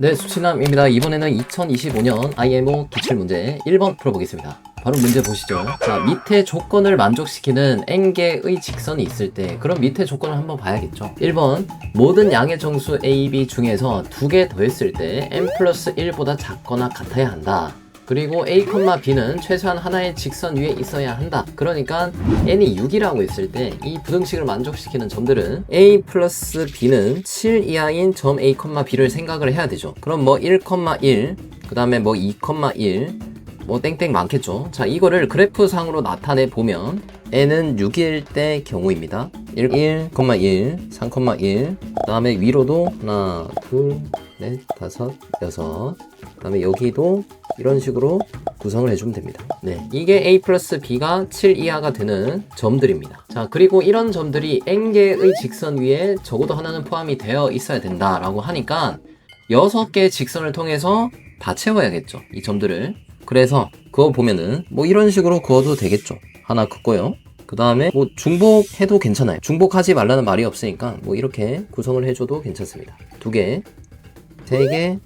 네, 수치남입니다. 이번에는 2025년 IMO 기출문제 1번 풀어보겠습니다. 바로 문제 보시죠. 자, 밑에 조건을 만족시키는 n개의 직선이 있을 때 그럼 밑에 조건을 한번 봐야겠죠. 1번 모든 양의 정수 a, b 중에서 두 개 더했을 때 n 플러스 1보다 작거나 같아야 한다. 그리고 a, b는 최소한 하나의 직선 위에 있어야 한다. 그러니까 n이 6이라고 했을 때 이 부등식을 만족시키는 점들은 a 플러스 b는 7 이하인 점 a, b를 생각을 해야 되죠. 그럼 뭐 1, 1, 그 다음에 뭐 2, 1, 뭐 땡땡 많겠죠. 자, 이거를 그래프상으로 나타내 보면 n은 6일 때 경우입니다. 1, 1, 1, 3, 1. 그 다음에 위로도 하나, 둘, 넷, 다섯, 여섯. 그다음에 여기도 이런 식으로 구성을 해주면 됩니다. 네, 이게 a 플러스 b가 7 이하가 되는 점들입니다. 자, 그리고 이런 점들이 n개의 직선 위에 적어도 하나는 포함이 되어 있어야 된다라고 하니까 6개의 직선을 통해서 다 채워야겠죠. 이 점들을. 그래서 그거 보면은 뭐 이런 식으로 그어도 되겠죠. 하나 긋고요. 그 다음에 뭐 중복해도 괜찮아요. 중복하지 말라는 말이 없으니까 뭐 이렇게 구성을 해줘도 괜찮습니다. 두 개, 세 개,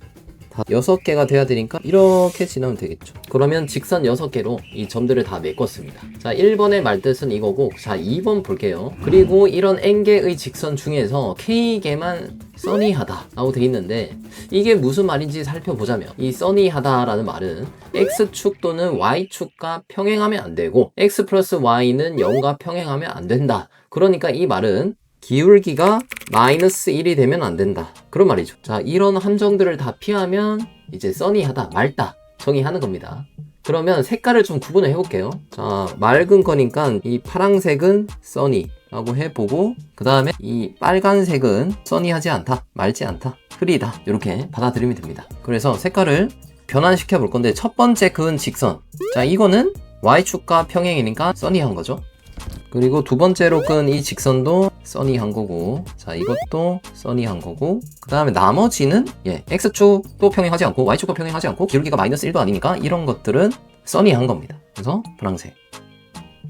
다 여섯 개가 돼야 되니까 이렇게 지나면 되겠죠. 그러면 직선 여섯 개로 이 점들을 다 메꿨습니다. 자, 1번의 말뜻은 이거고, 자, 2번 볼게요. 그리고 이런 n개의 직선 중에서 k개만 써니하다 라고 돼 있는데 이게 무슨 말인지 살펴보자면 이 써니하다 라는 말은 x축 또는 y축과 평행하면 안 되고 x 플러스 y는 0과 평행하면 안 된다. 그러니까 이 말은 기울기가 마이너스 1이 되면 안 된다. 그런 말이죠. 자, 이런 함정들을 다 피하면 이제 써니하다, 맑다 정의하는 겁니다. 그러면 색깔을 좀 구분을 해볼게요. 자, 맑은 거니까 이 파랑색은 써니라고 해보고 그 다음에 이 빨간색은 써니하지 않다, 맑지 않다, 흐리다 이렇게 받아들이면 됩니다. 그래서 색깔을 변환시켜 볼 건데 첫 번째 그은 직선. 자, 이거는 y축과 평행이니까 써니한 거죠. 그리고 두 번째로 끈 이 직선도 써니한 거고 자 이것도 써니한 거고 그 다음에 나머지는 예 x축도 평행하지 않고 y축도 평행하지 않고 기울기가 마이너스 1도 아니니까 이런 것들은 써니한 겁니다. 그래서 파랑색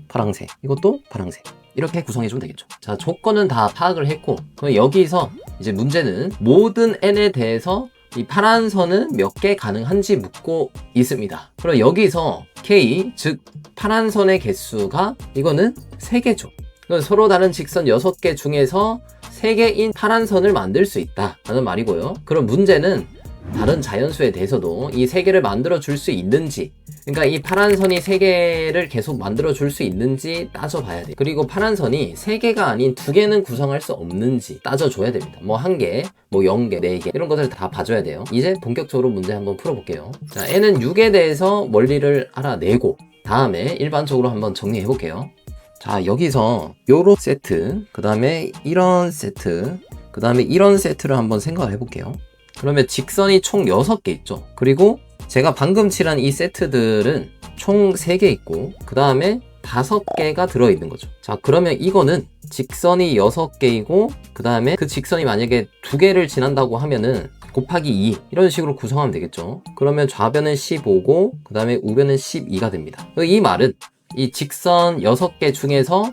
파랑색 이것도 파랑색. 이렇게 구성해주면 되겠죠. 자 조건은 다 파악을 했고 그럼 여기서 이제 문제는 모든 n에 대해서 이 파란 선은 몇 개 가능한지 묻고 있습니다. 그럼 여기서 K, 즉 파란 선의 개수가 이거는 3개죠. 서로 다른 직선 6개 중에서 3개인 파란 선을 만들 수 있다라는 말이고요. 그럼 문제는 다른 자연수에 대해서도 이 3개를 만들어 줄 수 있는지 그러니까 이 파란 선이 3개를 계속 만들어 줄 수 있는지 따져봐야 돼요. 그리고 파란 선이 3개가 아닌 2개는 구성할 수 없는지 따져줘야 됩니다. 뭐 1개, 뭐 0개, 4개 이런 것을 다 봐줘야 돼요. 이제 본격적으로 문제 한번 풀어볼게요. 자, n은 6에 대해서 원리를 알아내고 다음에 일반적으로 한번 정리해 볼게요. 자, 여기서 요런 세트, 그 다음에 이런 세트, 그 다음에 이런 세트를 한번 생각해 볼게요. 그러면 직선이 총 6개 있죠. 그리고 제가 방금 칠한 이 세트들은 총 3개 있고 그 다음에 5개가 들어있는 거죠. 자 그러면 이거는 직선이 6개이고 그 다음에 그 직선이 만약에 2개를 지난다고 하면은 곱하기 2 이런 식으로 구성하면 되겠죠. 그러면 좌변은 15고 그 다음에 우변은 12가 됩니다. 이 말은 이 직선 6개 중에서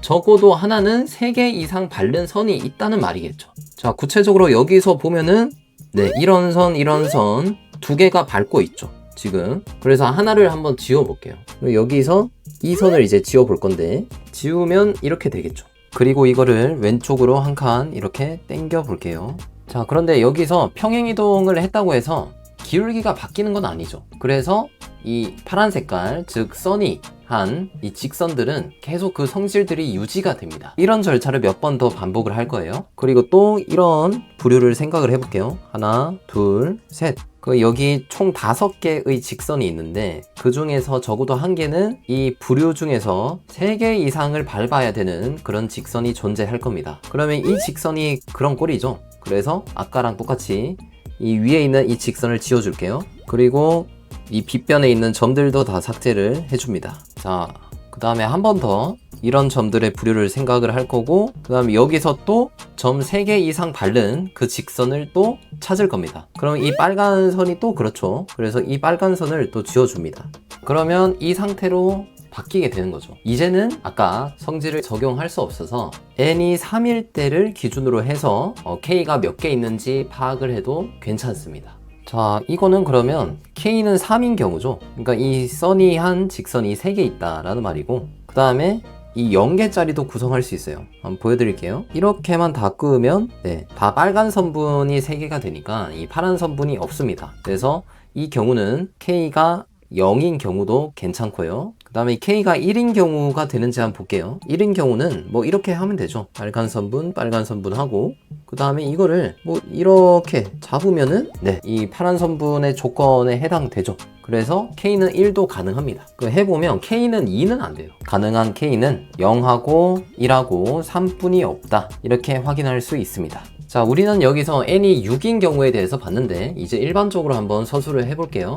적어도 하나는 3개 이상 바른 선이 있다는 말이겠죠. 자 구체적으로 여기서 보면은 네, 이런 선, 이런 선 두 개가 밟고 있죠. 지금. 그래서 하나를 한번 지워 볼게요. 여기서 이 선을 이제 지워 볼 건데 지우면 이렇게 되겠죠. 그리고 이거를 왼쪽으로 한 칸 이렇게 당겨 볼게요. 자, 그런데 여기서 평행 이동을 했다고 해서 기울기가 바뀌는 건 아니죠. 그래서 이 파란 색깔, 즉 선이 한 이 직선들은 계속 그 성질들이 유지가 됩니다. 이런 절차를 몇 번 더 반복을 할 거예요. 그리고 또 이런 부류를 생각을 해볼게요. 하나, 둘, 셋. 그 여기 총 다섯 개의 직선이 있는데 그 중에서 적어도 한 개는 이 부류 중에서 세 개 이상을 밟아야 되는 그런 직선이 존재할 겁니다. 그러면 이 직선이 그런 꼴이죠. 그래서 아까랑 똑같이 이 위에 있는 이 직선을 지워줄게요. 그리고 이 빗변에 있는 점들도 다 삭제를 해줍니다. 자, 그 다음에 한 번 더 이런 점들의 부류를 생각을 할 거고 그 다음에 여기서 또 점 3개 이상 바른 그 직선을 또 찾을 겁니다. 그럼 이 빨간 선이 또 그렇죠. 그래서 이 빨간 선을 또 지워줍니다. 그러면 이 상태로 바뀌게 되는 거죠. 이제는 아까 성질을 적용할 수 없어서 n이 3일 때를 기준으로 해서 어, k가 몇 개 있는지 파악을 해도 괜찮습니다. 자, 이거는 그러면 k는 3인 경우죠. 그러니까 이 써니한 직선이 3개 있다라는 말이고 그 다음에 이 0개짜리도 구성할 수 있어요. 한번 보여드릴게요. 이렇게만 다 끄면 네, 다 빨간 선분이 3개가 되니까 이 파란 선분이 없습니다. 그래서 이 경우는 K가 0인 경우도 괜찮고요. 그 다음에 K가 1인 경우가 되는지 한번 볼게요. 1인 경우는 뭐 이렇게 하면 되죠. 빨간 선분, 빨간 선분 하고 그 다음에 이거를 뭐 이렇게 잡으면은 네, 이 파란 선분의 조건에 해당되죠. 그래서 K는 1도 가능합니다. 그 해보면 K는 2는 안 돼요. 가능한 K는 0하고 1하고 3분이 없다. 이렇게 확인할 수 있습니다. 자, 우리는 여기서 n이 6인 경우에 대해서 봤는데 이제 일반적으로 한번 서술을 해볼게요.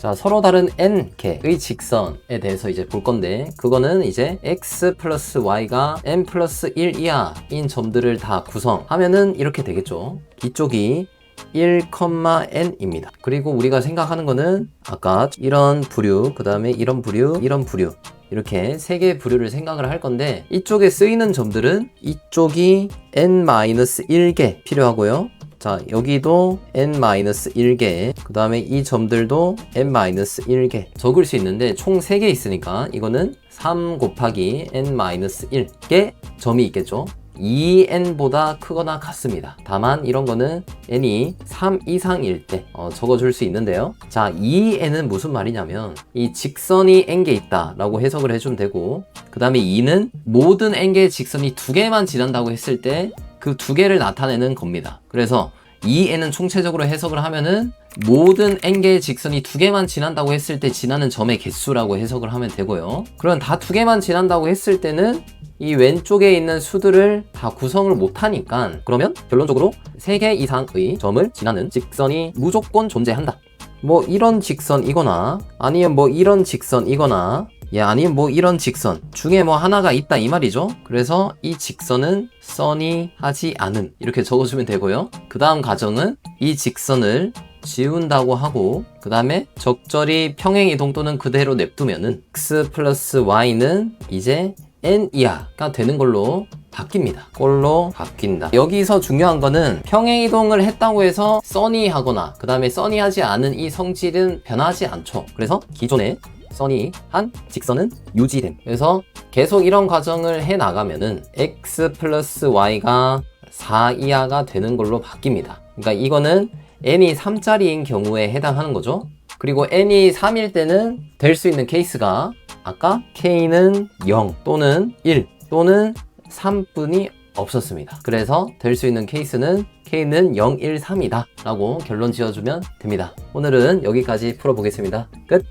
자, 서로 다른 n개의 직선에 대해서 이제 볼 건데, 그거는 이제 x 플러스 y가 n 플러스 1 이하인 점들을 다 구성하면은 이렇게 되겠죠. 이쪽이 1,n입니다. 그리고 우리가 생각하는 거는 아까 이런 부류, 그 다음에 이런 부류, 이런 부류. 이렇게 세 개의 부류를 생각을 할 건데 이쪽에 쓰이는 점들은 이쪽이 n-1개 필요하고요. 자, 여기도 n-1개. 그 다음에 이 점들도 n-1개. 적을 수 있는데 총 3개 있으니까 이거는 3 곱하기 n-1개 점이 있겠죠. 2n보다 크거나 같습니다. 다만 이런 거는 n이 3 이상일 때 어, 적어줄 수 있는데요. 자, 2n은 무슨 말이냐면 이 직선이 n개 있다 라고 해석을 해주면 되고 그 다음에 2는 모든 n개의 직선이 두 개만 지난다고 했을 때 그 두 개를 나타내는 겁니다. 그래서 2n은 총체적으로 해석을 하면은 모든 n개의 직선이 두 개만 지난다고 했을 때 지나는 점의 개수라고 해석을 하면 되고요. 그럼 다 두 개만 지난다고 했을 때는 이 왼쪽에 있는 수들을 다 구성을 못하니까 그러면 결론적으로 3개 이상의 점을 지나는 직선이 무조건 존재한다. 뭐 이런 직선이거나 아니면 뭐 이런 직선이거나 예, 아니면 뭐 이런 직선 중에 뭐 하나가 있다 이 말이죠. 그래서 이 직선은 선이 하지 않음 이렇게 적어주면 되고요. 그 다음 가정은 이 직선을 지운다고 하고 그 다음에 적절히 평행이동 또는 그대로 냅두면은 x 플러스 y는 이제 n 이하가 되는 걸로 바뀝니다. 꼴로 바뀐다. 여기서 중요한 거는 평행 이동을 했다고 해서 써니하거나 그 다음에 써니하지 않은 이 성질은 변하지 않죠. 그래서 기존의 써니한 직선은 유지됨. 그래서 계속 이런 과정을 해 나가면은 x 플러스 y가 4 이하가 되는 걸로 바뀝니다. 그러니까 이거는 n이 3짜리인 경우에 해당하는 거죠. 그리고 n이 3일 때는 될 수 있는 케이스가 아까 k는 0 또는 1 또는 3분이 없었습니다. 그래서 될 수 있는 케이스는 k는 0, 1, 3이다 라고 결론 지어주면 됩니다. 오늘은 여기까지 풀어보겠습니다. 끝!